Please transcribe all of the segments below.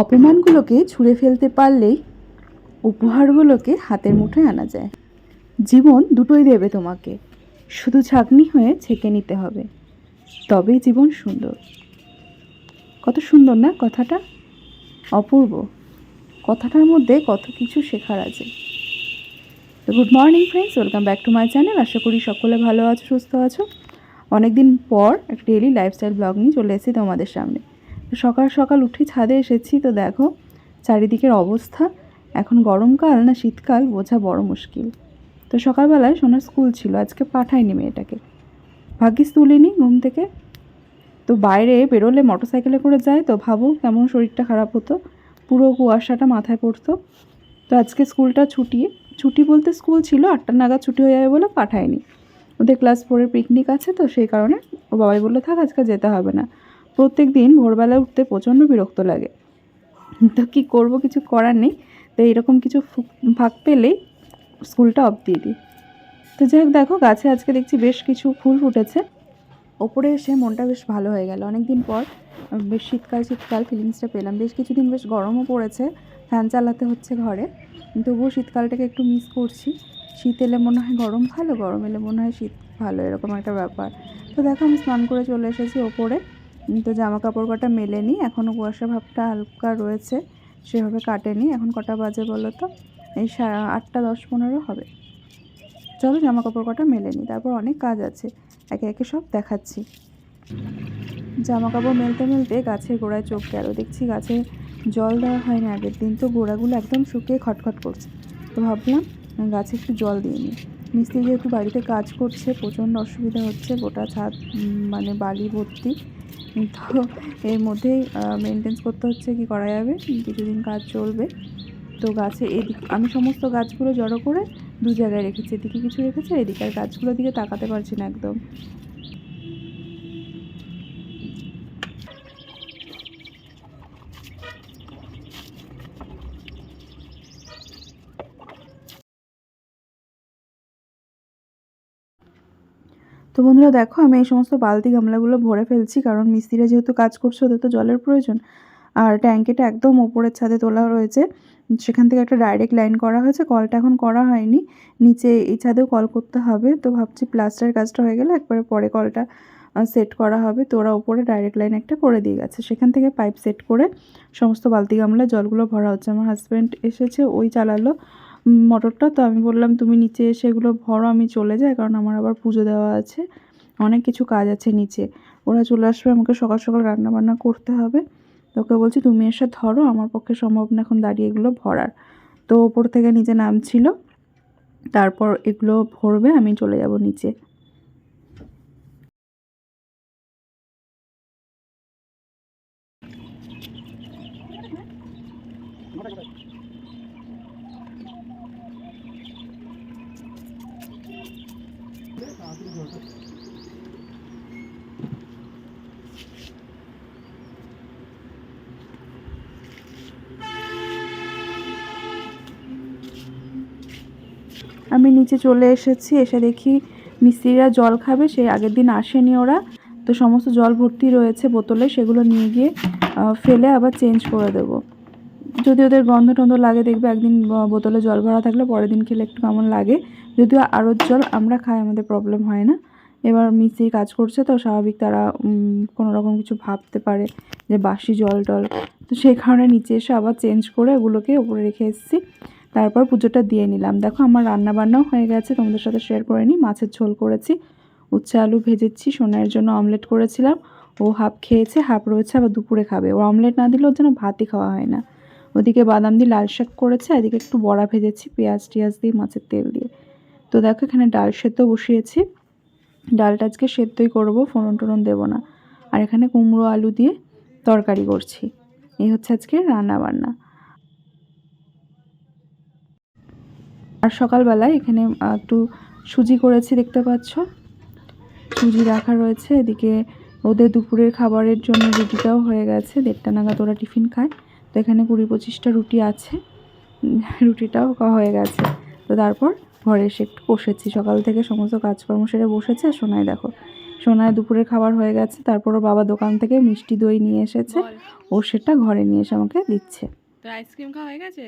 অপমানগুলোকে ছুঁড়ে ফেলতে পারলেই উপহারগুলোকে হাতের মুঠোয় আনা যায়। জীবন দুটোই দেবে তোমাকে। শুধু ছাঁকনি হয়ে ছেঁকে নিতে হবে। তবেই জীবন সুন্দর। কত সুন্দর না কথাটা? অপূর্ব। কথাটার মধ্যে কত কিছু শেখার আছে। তো good morning friends, welcome back to my channel. আশা করি সকলে ভালো আছো, সুস্থ আছো। অনেক দিন পর একটা ডেলি লাইফস্টাইল ব্লগ নিয়ে চলে এসেছি তোমাদের সামনে। সকাল সকাল উঠে ছাদে এসেছি তো দেখো, চারিদিকের অবস্থা। এখন গরমকাল না শীতকাল, বোঝা বড় মুশকিল। তো সকালবেলায় সোনার স্কুল ছিল, আজকে পাঠাইনি মেয়েটাকে। ভাগ্যিস তুলিনি ঘুম থেকে। তো বাইরে বেরোলে মোটর সাইকেলে করে যায় তো ভাবো কেমন শরীরটা খারাপ হতো। পুরো কুয়াশাটা মাথায় পড়তো। তো আজকে স্কুলটা ছুটি। ছুটি বলতে স্কুল ছিল, আটটা নাগাদ ছুটি হয়ে যাবে বলে পাঠায়নি। ওদের ক্লাস ফোরের পিকনিক আছে তো সেই কারণে ও বাবাই বলল, থাক, আজকে যেতে হবে না। প্রত্যেক দিন ভোরবেলা উঠতে প্রচণ্ড বিরক্ত লাগে। তো কী করব, কিছু করার নেই। তো এরকম কিছু ফাঁক পেলেই স্কুলটা অফ দিয়ে দিই। তো যাই হোক, দেখো গাছে আজকে দেখছি বেশ কিছু ফুল ফুটেছে। ওপরে এসে মনটা বেশ ভালো হয়ে গেল। অনেক দিন পর বেশ শীতকাল শীতকাল ফিলিংসটা পেলাম। বেশ কিছুদিন বেশ গরমও পড়েছে, ফ্যান চালাতে হচ্ছে ঘরে। তবুও শীতকালটাকে একটু মিস করছি। শীত এলে মনে হয় গরম ভালো, গরম এলে মনে হয় শীত ভালো, এরকম একটা ব্যাপার। তো দেখো আমি স্নান করে চলে এসেছি ওপরে। তো জামা কাপড় কটা মেলেনি এখনও কুয়াশা ভাবটা হালকা রয়েছে, সেভাবে কাটেনি, এখন কটা বাজে বলো তো? এই সাড়ে আটটা দশ পনেরো হবে। চলো জামা কাপড় কটা মেলে নিই তারপর অনেক কাজ আছে, একে একে সব দেখাচ্ছি। জামা কাপড় মেলতে মেলতে গাছের গোড়ায় চোখ গেল, দেখছি গাছে জল দেওয়া হয়নি আগের দিন, তো গোড়াগুলো একদম শুকিয়ে খটখট করছে। তো ভাবলাম, গাছে একটু জল দিয়ে নিই। মিস্ত্রি যেহেতু বাড়িতে কাজ করছে, প্রচণ্ড অসুবিধা হচ্ছে, গোটা ছাদ মানে বালি ভর্তি। তো এর মধ্যেই মেনটেন্স করতে হচ্ছে কি করা যাবে? কিছুদিন কাজ চলবে। তো গাছে এদিক, আমি সমস্ত গাছগুলো জড়ো করে দু জায়গায় রেখেছি। এদিকে কিছু রেখেছে এদিকে আর গাছগুলোর দিকে তাকাতে পারছি না একদম। তো বন্ধুরা দেখো, আমি এই সমস্ত বালতি গামলাগুলো ভরে ফেলছি, কারণ মিস্ত্রিরা যেহেতু কাজ করছে, ওদের তো জলের প্রয়োজন। আর ট্যাঙ্কিটা একদম ওপরের ছাদে তোলা রয়েছে। সেখান থেকে একটা ডাইরেক্ট লাইন করা হয়েছে কলটা এখন করা হয়নি। নিচে এই ছাদেও কল করতে হবে, তো ভাবছি প্লাস্টারের কাজটা হয়ে গেলে একবারে পরে কলটা সেট করা হবে। তো ওরা ওপরে ডাইরেক্ট লাইন একটা করে দিয়ে গেছে। সেখান থেকে পাইপ সেট করে সমস্ত বালতি গামলা, জলগুলো ভরা হচ্ছে। আমার হাজব্যান্ড এসেছে, ওই চালালো। মোটরটা, তো আমি বললাম, তুমি নিচে এসে এগুলো ভরো, আমি চলে যাই, কারণ আমার আবার পুজো দেওয়া আছে। অনেক কিছু কাজ আছে নিচে। ওরা চলে আসবে, আমাকে সকাল সকাল রান্নাবান্না করতে হবে। তো ওকে বলছি, তুমি এসে ধরো, আমার পক্ষে সম্ভব না এখন দাঁড়িয়ে এগুলো ভরার। তো ওপর থেকে নিচে নামছিল। তারপর এগুলো ভরবে, আমি চলে যাব নিচে। আমি নিচে চলে এসেছি, এসে দেখি মিস্ত্রিরা জল খাবে সেই আগের দিন আসেনি ওরা। তো সমস্ত জল ভর্তি রয়েছে বোতলে, সেগুলো নিয়ে গিয়ে ফেলে আবার চেঞ্জ করে দেবো। যদি ওদের গন্ধ টন্ধ লাগে, দেখবে একদিন বোতলে জল ভরা থাকলে পরের দিন খেলে একটু কেমন লাগে। যদিও আরও জল আমরা খাই, আমাদের প্রবলেম হয় না। এবার মিস্ত্রি কাজ করছে তো স্বাভাবিক তারা কোনো রকম কিছু ভাবতে পারে যে বাসি জল টল। তো সেই কারণে নিচে এসে আবার চেঞ্জ করে ওগুলোকে উপরে রেখে এসেছি। তারপর পুজোটা দিয়ে নিলাম। দেখো আমার রান্না বান্নাও হয়ে গেছে, তোমাদের সাথে শেয়ার করে নিই। মাছের ঝোল করেছি, উচ্ছে আলু ভেজেছি সোনার জন্য অমলেট করেছিলাম। ও হাফ খেয়েছে, হাফ রয়েছে, আবার দুপুরে খাবে। ও অমলেট না দিলে ওর জন্য ভাতই খাওয়া হয় না। ওদিকে বাদাম দিয়ে লাল শাক করেছে এদিকে একটু বড়া ভেজেছি, পেঁয়াজ টিয়াজ দিয়ে, মাছের তেল দিয়ে। তো দেখো এখানে ডাল সেদ্ধ বসিয়েছি। ডালটা আজকে সেদ্ধই করব, ফোড়ন টোড়ন দেবো না। আর এখানে কুমড়ো আলু দিয়ে তরকারি করছি। এই হচ্ছে আজকে রান্না বান্না আর সকালবেলায় এখানে একটু সুজি করেছি দেখতে পাচ্ছ। সুজি রাখা রয়েছে এদিকে ওদের দুপুরের খাবারের জন্য রুটিটাও হয়ে গেছে। দেড়টা নাগাদ ওরা টিফিন খায়। তো এখানে কুড়ি পঁচিশটা রুটি আছে। রুটিটাও হয়ে গেছে। তো তারপর ঘরে এসে একটু বসেছি। সকাল থেকে সমস্ত কাজকর্ম সেরে বসেছে। আর সোনায় দেখো সোনায় দুপুরের খাবার হয়ে গেছে। তারপর ওর বাবা দোকান থেকে মিষ্টি দই নিয়ে এসেছে। ও সেটা ঘরে নিয়ে এসে আমাকে দিচ্ছে। তো আইসক্রিম খাওয়া হয়ে গেছে?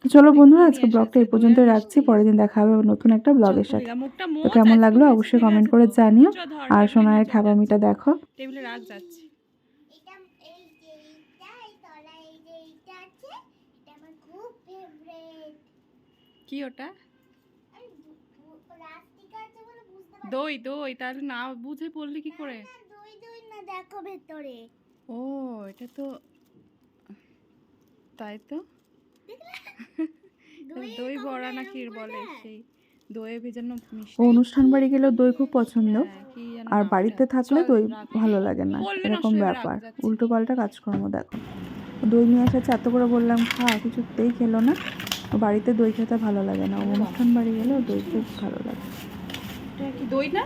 তো চলো বন্ধুরা আজকে ব্লগটা এই পর্যন্তই রাখছি। পরের দিন দেখা হবে নতুন একটা ব্লগের সাথে। মুখটা তো কেমন লাগল অবশ্যই কমেন্ট করে জানিও। আর সোনায়ের নিচে দেখো। টেবিলে রাখ যাচ্ছে। এটা এই যে এইটা এই তলা এই যে এইটা আছে এটা আমার খুব ফেভারিট কি ওটা? দই দই তাহলে না বুঝে পড়লি কি করে? দই দই না দেখো ভেতরে। ও এটা তো তাই তো? দই বড়া না কি বলে সেই দইয়ে ভেজানো মিষ্টি। অনুষ্ঠান বাড়ি গেলেও দই খুব পছন্দ। হ্যাঁ, আর বাড়িতে থাকলে দই ভালো লাগে না। এরকম ব্যাপার। উল্টো পাল্টা কাজকর্ম দেখো। দই নিয়ে এসেছে এত করে বললাম খা কিছুতেই খেলো না। বাড়িতে দই খেতে ভালো লাগে না। ও অনুষ্ঠান বাড়ি গেলেও দই খুব ভালো লাগে। কি দই না?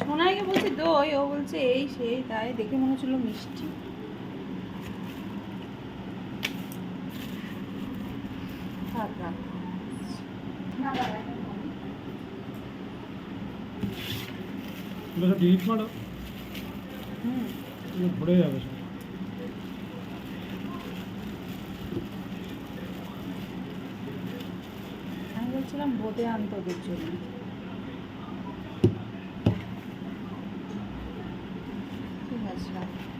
সোনাইকে বলছে দই ও বলছে এই সেই তাই দেখে মনে হচ্ছিল মিষ্টি। থাক, রাখ। ডিলিট মারো। হুম। ভরে যাবে সব। আমি বলছিলাম বোঁদে আনতে ওদের জন্য। ঠিক আছে